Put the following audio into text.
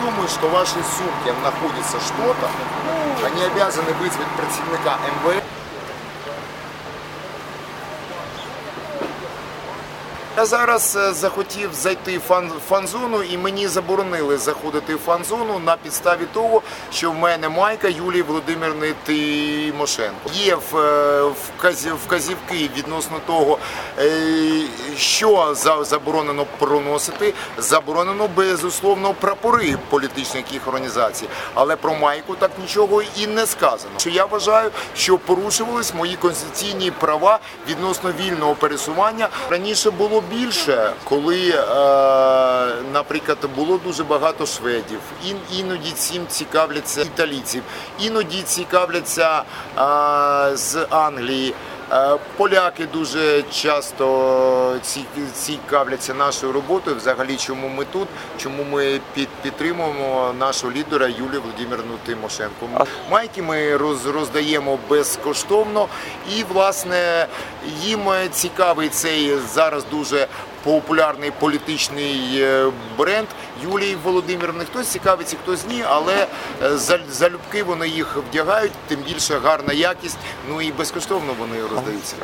думают, что в вашей сумке находится что-то, они обязаны вызвать противника МВС. Я зараз е, захотів зайти в фан, фан-зону і мені заборонили заходити в фан-зону на підставі того, що в мене майка Юлії Володимирни Тимошенко. Є е, вказівки відносно того, е, що заборонено проносити. Заборонено безусловно прапори політичних організацій, але про майку так нічого і не сказано. Що я вважаю, що порушувались мої конституційні права відносно вільного пересування. Раніше було більше, коли, е, наприклад, було дуже багато шведів. і, іноді цим цікавляться італійців, іноді цікавляться е, з Англії. Е, Поляки дуже часто цікавляться нашою роботою. Взагалі, чому ми тут, чому ми під, підтримуємо нашого лідера Юлію Володимирну Тимошенко. Майки ми роз, роздаємо безкоштовно, і власне їм цікавий цей зараз дуже популярний політичний е, бренд Юлії Володимирівни. Хтось цікавиться, хтось ні, але е, за- залюбки вони їх вдягають, тим більше гарна якість. Ну і безкоштовно вони роздаються.